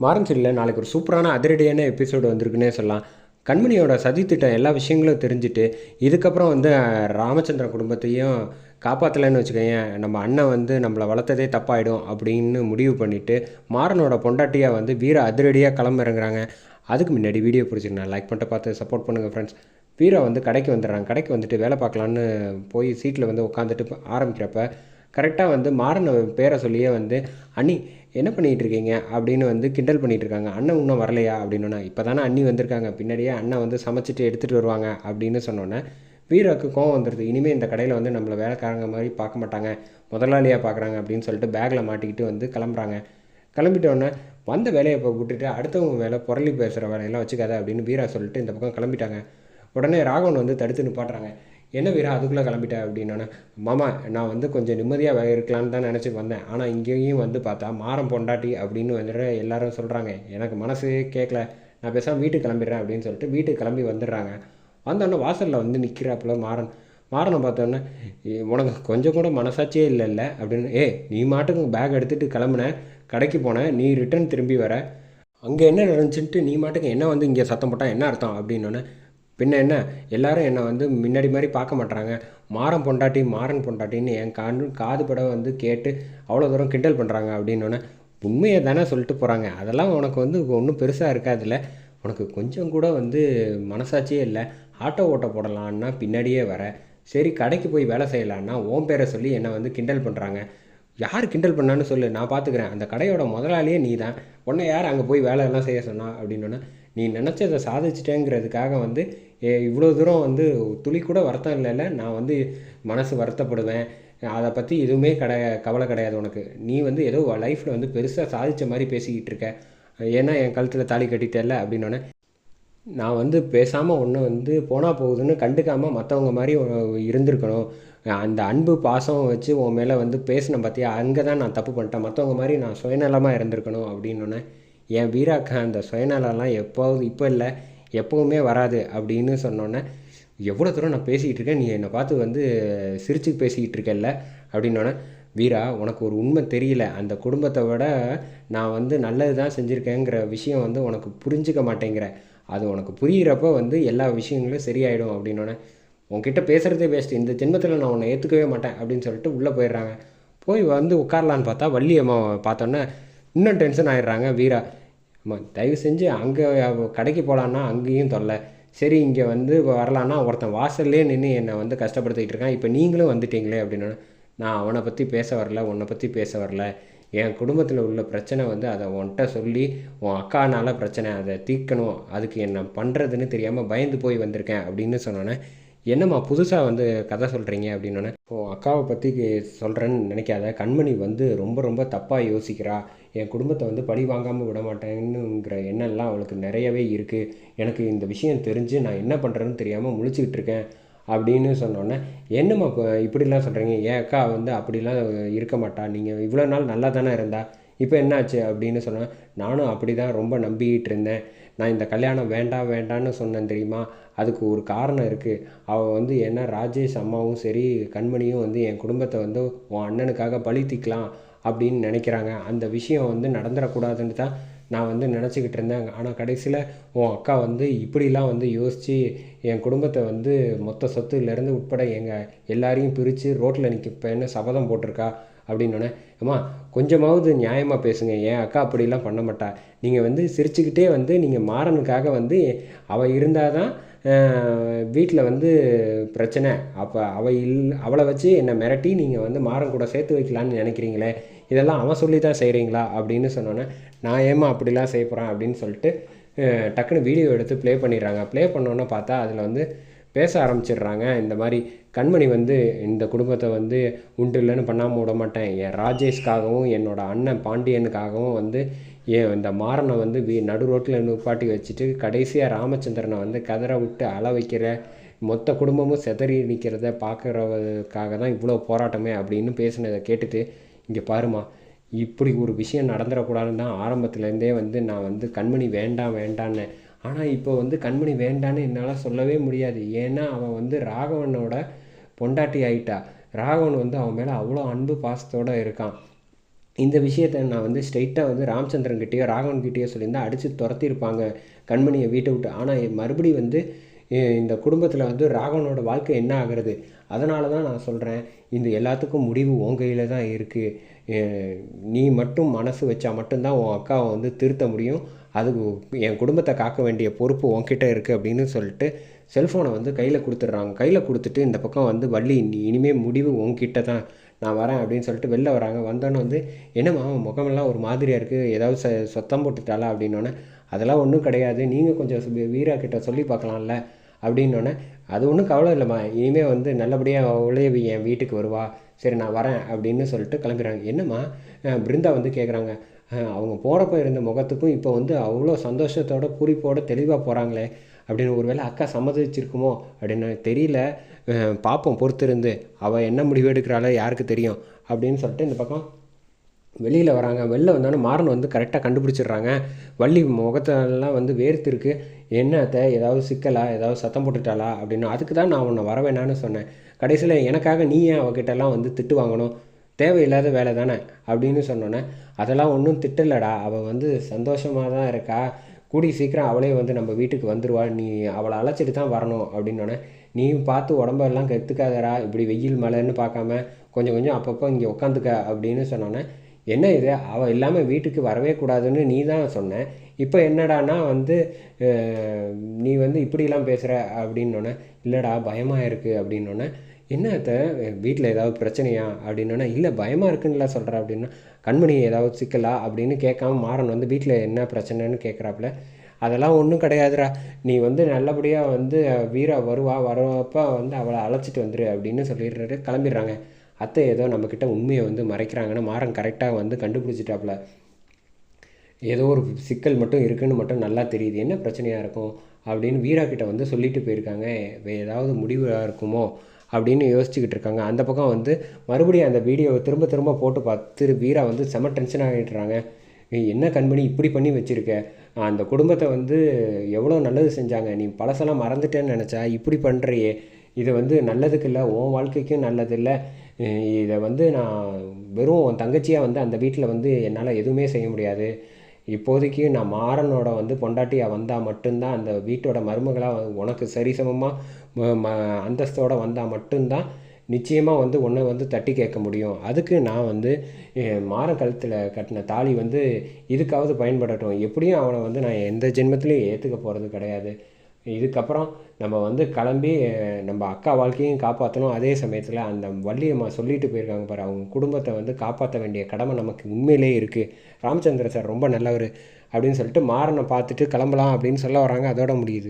மாறன் சீரியலில் நாளைக்கு ஒரு சூப்பரான அதிரடியான எபிசோடு வந்திருக்குன்னே சொல்லலாம். கண்மணியோட சதித்திட்டம் எல்லா விஷயங்களும் தெரிஞ்சுட்டு இதுக்கப்புறம் வந்து ராமச்சந்திரன் குடும்பத்தையும் காப்பாற்றலைன்னு வச்சுக்கோங்க நம்ம அண்ணன் வந்து நம்மளை வளர்த்ததே தப்பாயிடும் அப்படின்னு முடிவு பண்ணிவிட்டு மாறனோட பொண்டாட்டியாக வந்து வீர அதிரடியாக கிளம்பிறங்குறாங்க அதுக்கு முன்னாடி வீடியோ பிடிச்சிருந்தேன் லைக் பண்ணிட்டு பார்த்து சப்போர்ட் பண்ணுங்கள் ஃப்ரெண்ட்ஸ் வீரா வந்து கடைக்கு வந்துடுறாங்க கடைக்கு வந்துட்டு வேலை பார்க்கலான்னு போய் சீட்டில் வந்து உட்காந்துட்டு ஆரம்பிக்கிறப்ப கரெக்டாக வந்து மாறன பேரை சொல்லியே வந்து அண்ணி என்ன பண்ணிகிட்டு இருக்கீங்க அப்படின்னு வந்து கிண்டல் பண்ணிகிட்டு இருக்காங்க அண்ணன் இன்னும் வரலையா? அப்படின்னா இப்போ தானே அண்ணி வந்திருக்காங்க. பின்னாடியே அண்ணன் வந்து சமைச்சிட்டு எடுத்துகிட்டு வருவாங்க அப்படின்னு சொன்னோன்னே வீராவுக்கு கோவம் வந்துடுது இனிமேல் இந்த கடையில் வந்து நம்மளை வேலைக்காரங்க மாதிரி பார்க்க மாட்டாங்க. முதலாளியாக பார்க்குறாங்க அப்படின்னு சொல்லிட்டு பேக்கில் மாட்டிக்கிட்டு வந்து கிளம்புறாங்க. கிளம்பிட்டோன்னே வந்த வேலையை இப்போ விட்டுட்டு அடுத்தவங்க வேலை புரளி பேசுகிற வேலையெல்லாம் வச்சுக்காத அப்படின்னு வீரா சொல்லிட்டு இந்த பக்கம் கிளம்பிட்டாங்க. உடனே ராகவன் வந்து தடுத்து நிப்பாட்டுறாங்க. என்ன வீரா அதுக்குள்ளே கிளம்பிட்ட அப்படின்னோடனே மாமா நான் வந்து கொஞ்சம் நிம்மதியாக இருக்கலான்னு தான் நினச்சி வந்தேன். ஆனால் இங்கேயும் வந்து பார்த்தா மாறம் பொண்டாட்டி அப்படின்னு வந்துட்டு எல்லாரும் சொல்கிறாங்க எனக்கு மனசு கேட்கல நான் பேசாமல் வீட்டுக்கு கிளம்பிடுறேன் அப்படின்னு சொல்லிட்டு வீட்டுக்கு கிளம்பி வந்துடுறாங்க. வந்தோடனே வாசலில் வந்து நிற்கிறாப்புல மாறன். மாறனை பார்த்தோன்னே உனக்கு கொஞ்சம் கூட மனசாட்சியே இல்லைல்ல? அப்படின்னு ஏ நீ மாட்டுக்கு பேக் எடுத்துகிட்டு கிளம்புன கடைக்கு போனேன் நீ ரிட்டர்ன் திரும்பி வர. அங்கே என்ன நடந்துச்சுன்ட்டு நீ மாட்டுக்கு என்ன வந்து இங்கே சத்தம் போட்டால் என்ன அர்த்தம்? அப்படின்னோடனே பின்ன என்ன? எல்லாரும் என்னை வந்து முன்னாடி மாதிரி பார்க்க மாட்டாங்க மாறன் பொண்டாட்டி மாறன் பொண்டாட்டின்னு என் காண் காது பட வந்து கேட்டு அவ்வளோ தூரம் கிண்டல் பண்ணுறாங்க அப்படின்னோடனே உண்மையை தானே சொல்லிட்டு போகிறாங்க அதெல்லாம் உனக்கு வந்து ஒன்றும் பெருசாக இருக்காதுல்ல. உனக்கு கொஞ்சம் கூட வந்து மனசாட்சியே இல்லை. ஆட்டோ ஓட்ட போடலான்னா பின்னாடியே வர. சரி கடைக்கு போய் வேலை செய்யலான்னா ஓம் பேரை சொல்லி என்னை வந்து கிண்டல் பண்ணுறாங்க யார் கிண்டல் பண்ணான்னு சொல்லு நான் பார்த்துக்கிறேன். அந்த கடையோட முதலாளியே நீ தான் உன்னை யார் அங்கே போய் வேலையெல்லாம் செய்ய சொன்னா அப்படின்னோடனே நீ நினச்சதை சாதிச்சிட்டேங்கிறதுக்காக வந்து இவ்வளோ தூரம் வந்து துளி கூட வருத்தம் இல்லைல்ல நான் வந்து மனசு வருத்தப்படுவேன். அதை பற்றி எதுவுமே கிடை கவலை கிடையாது உனக்கு. நீ வந்து ஏதோ லைஃப்பில் வந்து பெருசாக சாதித்த மாதிரி பேசிக்கிட்டு இருக்க. ஏன்னா என் கழுத்தில் தாலி கட்டிட்டல அப்படின்னோடனே நான் வந்து பேசாமல் ஒன்று வந்து போனால் போகுதுன்னு கண்டுக்காமல் மற்றவங்க மாதிரி இருந்திருக்கணும். அந்த அன்பு பாசம் வச்சு உன் மேலே வந்து பேசின பார்த்தியா அங்கே தான் நான் தப்பு பண்ணிட்டேன். மற்றவங்க மாதிரி நான் சுயநலமாக இருந்திருக்கணும் அப்படின்னோடனே என் வீராக்கா அந்த சுயநலம்லாம் எப்போது இப்போ இல்லை. எப்போவுமே வராது அப்படின்னு சொன்னோன்னே எவ்வளோ தூரம் நான் பேசிக்கிட்டு இருக்கேன்? நீ என்னை பார்த்து வந்து சிரித்து பேசிக்கிட்டு இருக்கல்ல? அப்படின்னோடனே வீரா உனக்கு ஒரு உண்மை தெரியல. அந்த குடும்பத்தை விட நான் வந்து நல்லது தான் செஞ்சுருக்கேங்கிற விஷயம் வந்து உனக்கு புரிஞ்சுக்க மாட்டேங்கிற. அது உனக்கு புரியிறப்ப வந்து எல்லா விஷயங்களும் சரியாயிடும். அப்படின்னோடனே உன்கிட்ட பேசுகிறதே வேஸ்ட் இந்த ஜென்மத்தில் நான் உன்னை ஏற்றுக்கவே மாட்டேன். அப்படின்னு சொல்லிட்டு உள்ளே போயிடுறாங்க. போய் வந்து உட்காரலான்னு பார்த்தா வள்ளி பார்த்தோன்னே இன்னும் டென்ஷன் ஆயிடுறாங்க வீரா. ஆமாம் தயவு செஞ்சு அங்கே கடைக்கு போகலான்னா அங்கேயும் தொல்லை. சரி இங்கே வந்து வரலான்னா ஒருத்தன் வாசல்லே நின்று என்னை வந்து கஷ்டப்படுத்திக்கிட்டு இருக்கான். இப்போ நீங்களும் வந்துட்டீங்களே அப்படின்னா நான் அவனை பற்றி பேச வரல உன்னை பற்றி பேச வரல. என் குடும்பத்தில் உள்ள பிரச்சனை வந்து அதை உன்கிட்ட சொல்லி உன் அக்கானால் பிரச்சனை அதை தீர்க்கணும். அதுக்கு என்ன பண்ணுறதுன்னு தெரியாமல் பயந்து போய் வந்திருக்கேன் அப்படின்னு சொன்னோன்னே என்னம்மா புதுசாக வந்து கதை சொல்கிறீங்க அப்படின்னோடனே உன் அக்காவை பற்றி சொல்கிறேன்னு நினைக்காத. கண்மணி வந்து ரொம்ப ரொம்ப தப்பாக யோசிக்கிறா. என் குடும்பத்தை வந்து பழி வாங்காமல் விட மாட்டேன்னுங்கிற எண்ணம்லாம் அவளுக்கு நிறையவே இருக்குது எனக்கு இந்த விஷயம் தெரிஞ்சு நான் என்ன பண்ணுறேன்னு தெரியாமல் முழிச்சுக்கிட்டு இருக்கேன் அப்படின்னு சொன்னோன்னே என்னம்மா இப்போ இப்படிலாம் சொல்கிறீங்க என் அக்கா வந்து அப்படிலாம் இருக்க மாட்டா. நீங்கள் இவ்வளோ நாள் நல்லா தானே இருந்தா. இப்போ என்னாச்சு அப்படின்னு சொன்னேன் நானும் அப்படி தான் ரொம்ப நம்பிக்கிட்டு இருந்தேன். நான் இந்த கல்யாணம் வேண்டாம் வேண்டான்னு சொன்னேன் தெரியுமா? அதுக்கு ஒரு காரணம் இருக்குது அவள் வந்து என்ன ராஜேஷ் அம்மாவும் சரி கண்மணியும் வந்து என் குடும்பத்தை வந்து உன் அண்ணனுக்காக பழி அப்படின்னு நினைக்கிறாங்க. அந்த விஷயம் வந்து நடந்துடக்கூடாதுன்னு தான் நான் வந்து நினச்சிக்கிட்டு இருந்தேன். ஆனால் கடைசியில் உன் அக்கா வந்து இப்படிலாம் வந்து யோசித்து என் குடும்பத்தை வந்து மொத்த சொத்துலேருந்து உட்பட எங்கள் எல்லாரையும் பிரித்து ரோட்டில் நிற்கப்பேன்னு சபதம் போட்டிருக்கா அப்படின்னோடனே அம்மா கொஞ்சமாவது நியாயமாக பேசுங்க. என் அக்கா அப்படிலாம் பண்ண மாட்டா. நீங்கள் வந்து சிரிச்சுக்கிட்டே வந்து நீங்கள் மாறனுக்காக வந்து அவள் இருந்தால் தான் வீட்டில் வந்து பிரச்சனை. அப்போ அவள் இல் அவளை வச்சு என்னை மிரட்டி நீங்கள் வந்து மாறன் கூட சேர்த்து வைக்கலான்னு நினைக்கிறீங்களே. இதெல்லாம் அவன் சொல்லி தான் செய்கிறீங்களா அப்படின்னு சொன்னோன்னே நான் ஏம்மா அப்படிலாம் செய்ய போகிறேன் அப்படின்னு சொல்லிட்டு டக்குனு டக்குன்னு வீடியோ எடுத்து ப்ளே பண்ணிடுறாங்க. ப்ளே பண்ணோன்னே பார்த்தா அதில் வந்து பேச ஆரம்பிச்சிடுறாங்க. இந்த மாதிரி கண்மணி வந்து இந்த குடும்பத்தை வந்து உண்டு இல்லைன்னு பண்ணாமல் விட மாட்டேன். என் ராஜேஷ்காகவும் என்னோட அண்ணன் பாண்டியனுக்காகவும் வந்து ஏன் இந்த மாறனை வந்து வீ நடு ரோட்டில் நிப்பாட்டி வச்சுட்டு கடைசியாக ராமச்சந்திரனை வந்து கதற விட்டு அள வைக்கிற மொத்த குடும்பமும் செதறி நிற்கிறத பார்க்குறதுக்காக தான் இவ்வளோ போராட்டமே அப்படின்னு பேசினதை கேட்டுட்டு இங்கே பாருமா இப்படி ஒரு விஷயம் நடந்துடக்கூடாதுன்னு தான் ஆரம்பத்துலேருந்தே வந்து நான் வந்து கண்மணி வேண்டாம் வேண்டான்னு. ஆனால் இப்போ வந்து கண்மணி வேண்டான்னு என்னால் சொல்லவே முடியாது. ஏன்னா அவன் வந்து ராகவனோட பொண்டாட்டி ஆயிட்டா. ராகவன் வந்து அவன் மேலே அவ்வளோ அன்பு பாசத்தோடு இருக்கான். இந்த விஷயத்த நான் வந்து ஸ்ட்ரெயிட்டாக வந்து ராமச்சந்திரன்கிட்டயோ ராகவன்கிட்டயோ சொல்லியிருந்தால் அடித்து துரத்திருப்பாங்க கண்மணியை வீட்டை விட்டு. ஆனால் மறுபடியும் வந்து இந்த குடும்பத்தில் வந்து ராகவனோட வாழ்க்கை என்ன ஆகிறது? அதனால தான் நான் சொல்கிறேன் இந்த எல்லாத்துக்கும் முடிவு உன் கையில் தான் இருக்குது நீ மட்டும் மனசு வச்சா மட்டும்தான் உன் அக்காவை வந்து திருத்த முடியும். அதுக்கு என் குடும்பத்தை காக்க வேண்டிய பொறுப்பு உன்கிட்ட இருக்குது அப்படின்னு சொல்லிட்டு செல்ஃபோனை வந்து கையில் கொடுத்துட்றாங்க. கையில் கொடுத்துட்டு இந்த பக்கம் வந்து வள்ளி நீ இனிமேல் முடிவு உன்கிட்ட தான். நான் வரேன் அப்படின்னு சொல்லிட்டு வெளில வராங்க. வந்தோன்னே வந்து என்னம்மா அவன் முகமெல்லாம் ஒரு மாதிரியாக இருக்குது ஏதாவது ச சொத்தம் போட்டுட்டாளா? அப்படின்னோடனே அதெல்லாம் ஒன்றும் கிடையாது. நீங்கள் கொஞ்சம் வீரா கிட்ட சொல்லி பார்க்கலாம்ல. அப்படின்னோடனே அது ஒன்றும் கவலை இல்லைம்மா. இனிமேல் வந்து நல்லபடியாக அவளே என் வீட்டுக்கு வருவா. சரி நான் வரேன் அப்படின்னு சொல்லிட்டு கிளம்பிடுறாங்க என்னம்மா? பிருந்தா வந்து கேட்குறாங்க அவங்க போகிறப்ப இருந்த முகத்துக்கும் இப்போ வந்து அவ்வளோ சந்தோஷத்தோட குறிப்போட தெளிவாக போகிறாங்களே அப்படின்னு ஒருவேளை அக்கா சம்மதிச்சிருக்குமோ? அப்படின்னு தெரியல. பார்ப்போம் பொறுத்திருந்து. அவள் என்ன முடிவு எடுக்கிறாளோ யாருக்கு தெரியும்? அப்படின்னு சொல்லிட்டு இந்த பக்கம் வெளியில் வராங்க. வெளில வந்தோடனே மாறன் வந்து கரெக்டாக கண்டுபிடிச்சிடுறாங்க. வள்ளி முகத்தெல்லாம் வந்து வேர்த்திருக்கு. என்னத்தை ஏதாவது சிக்கலா? ஏதாவது சத்தம் போட்டுட்டாளா அப்படின்னு. அதுக்கு தான் நான் உன்னை வர வேணான்னு சொன்னேன். கடைசியில் எனக்காக நீ ஏன் அவகிட்டலாம் வந்து திட்டு வாங்கணும்? தேவையில்லாத வேலை தானே? அப்படின்னு சொன்னோன்னே அதெல்லாம் ஒன்றும் திட்டலடா. அவள் வந்து சந்தோஷமாக தான் இருக்கா. கூடி சீக்கிரம் அவளே வந்து நம்ம வீட்டுக்கு வந்துடுவாள் நீ அவளை அழைச்சிட்டு தான் வரணும். அப்படின்னோடனே நீயும் பார்த்து உடம்பெல்லாம் கற்றுக்காதடா இப்படி வெயில் மழைன்னு பார்க்காம கொஞ்சம் கொஞ்சம் அப்பப்போ இங்கே உட்காந்துக்க அப்படின்னு சொன்னோன்னே என்ன இது? அவள் இல்லாமல் வீட்டுக்கு வரவே கூடாதுன்னு நீ தான் சொன்ன. இப்போ என்னடானா வந்து நீ வந்து இப்படிலாம் பேசுகிற அப்படின்னோடனே இல்லைடா பயமாக இருக்குது அப்படின்னோடனே என்னத்த வீட்டில் ஏதாவது பிரச்சனையா அப்படின்னோடனே இல்லை பயமாக இருக்குன்னுல சொல்கிற அப்படின்னா கண்மணி ஏதாவது சிக்கலா அப்படின்னு கேட்காம மாறன் வந்து வீட்டில் என்ன பிரச்சனைன்னு கேட்குறாப்புல அதெல்லாம் ஒன்றும் கிடையாதுடா. நீ வந்து நல்லபடியாக வந்து வீரா வருவா வரப்போ வந்து அவளை அழைச்சிட்டு வந்துடு அப்படின்னு சொல்லிடுறாரு. கிளம்பிடுறாங்க. அத்தை ஏதோ நம்மக்கிட்ட உண்மையை வந்து மறைக்கிறாங்கன்னு மாறன் கரெக்டாக வந்து கண்டுபிடிச்சிட்டாப்புல ஏதோ ஒரு சிக்கல் மட்டும் இருக்குன்னு மட்டும் நல்லா தெரியுது. என்ன பிரச்சனையாக இருக்கும்? அப்படின்னு வீரா கிட்ட வந்து சொல்லிட்டு போயிருக்காங்க. ஏதாவது முடிவாக இருக்குமோ? அப்படின்னு யோசிச்சுக்கிட்டு இருக்காங்க. அந்த பக்கம் வந்து மறுபடியும் அந்த வீடியோவை திரும்ப திரும்ப போட்டு பார்த்து வீரா வந்து செம டென்ஷன் ஆகிட்டுறாங்க என்ன கண்மணி இப்படி பண்ணி வச்சிருக்க? அந்த குடும்பத்தை வந்து எவ்வளோ நல்லது செஞ்சாங்க. நீ பழசெல்லாம் மறந்துட்டேன்னு நினச்சா இப்படி பண்ணுறியே இது வந்து நல்லதுக்கு இல்லை உன் வாழ்க்கைக்கும் நல்லதில்லை இதை வந்து நான் வெறும் உன் தங்கச்சியாக வந்து அந்த வீட்டில் வந்து என்னால் எதுவுமே செய்ய முடியாது. இப்போதைக்கு நான் மாறனோட வந்து பொண்டாட்டியாக வந்தால் மட்டும்தான் அந்த வீட்டோட மருமகளாக உனக்கு சரிசமமாக ம அந்தஸ்தோடு வந்தால் மட்டும்தான் நிச்சயமாக வந்து உன்னை வந்து தட்டி கேட்க முடியும். அதுக்கு நான் வந்து மாற கழுத்தில் கட்டின தாலி வந்து இதுக்காவது பயன்படட்டும். எப்படியும் அவனை வந்து நான் எந்த ஜென்மத்திலையும் ஏற்றுக்க போகிறது கிடையாது. இதுக்கப்புறம் நம்ம வந்து கிளம்பி நம்ம அக்கா வாழ்க்கையும் காப்பாற்றணும் அதே சமயத்தில் அந்த வள்ளியம்மா சொல்லிட்டு போயிருக்காங்க பாரு அவங்க குடும்பத்தை வந்து காப்பாற்ற வேண்டிய கடமை நமக்கு உண்மையிலே இருக்குது ராமச்சந்திர சார் ரொம்ப நல்லவர் அப்படின்னு சொல்லிட்டு மாறனை பார்த்துட்டு கிளம்பலாம் அப்படின்னு சொல்ல வராங்க. அதோட முடியுது.